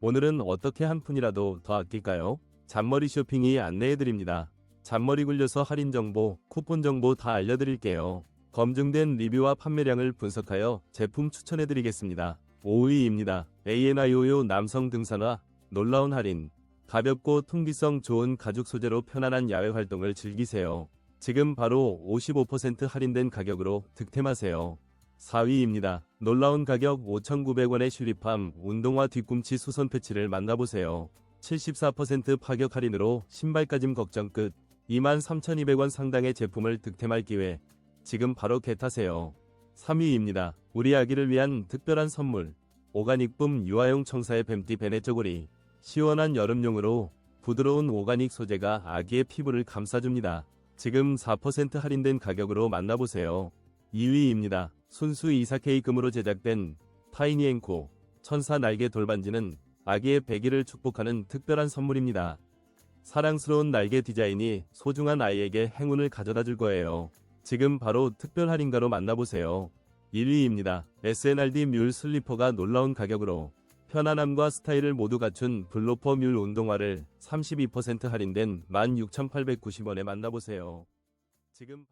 오늘은 어떻게 한 푼이라도 더 아낄까요? 잔머리 쇼핑이 안내해드립니다. 잔머리 굴려서 할인 정보, 쿠폰 정보 다 알려드릴게요. 검증된 리뷰와 판매량을 분석하여 제품 추천해드리겠습니다. 5위입니다. ANIO요 남성 등산화, 놀라운 할인. 가볍고 통기성 좋은 가죽 소재로 편안한 야외 활동을 즐기세요. 지금 바로 55% 할인된 가격으로 득템하세요. 4위입니다. 놀라운 가격 5,900원의 슈리팜 운동화 뒤꿈치 수선 패치를 만나보세요. 74% 파격 할인으로 신발까짐 걱정 끝. 23,200원 상당의 제품을 득템할 기회. 지금 바로 겟하세요. 3위입니다. 우리 아기를 위한 특별한 선물. 오가닉붐 유아용 청사의 뱀띠 베네 쪼고리. 시원한 여름용으로 부드러운 오가닉 소재가 아기의 피부를 감싸줍니다. 지금 4% 할인된 가격으로 만나보세요. 2위입니다. 순수 이사케이 금으로 제작된 타이니 앵코 천사 날개 돌반지는 아기의 배기를 축복하는 특별한 선물입니다. 사랑스러운 날개 디자인이 소중한 아이에게 행운을 가져다 줄 거예요. 지금 바로 특별 할인가로 만나보세요. 1위입니다. SNRD 뮬 슬리퍼가 놀라운 가격으로 편안함과 스타일을 모두 갖춘 블로퍼 뮬 운동화를 32% 할인된 16,890원에 만나보세요. 지금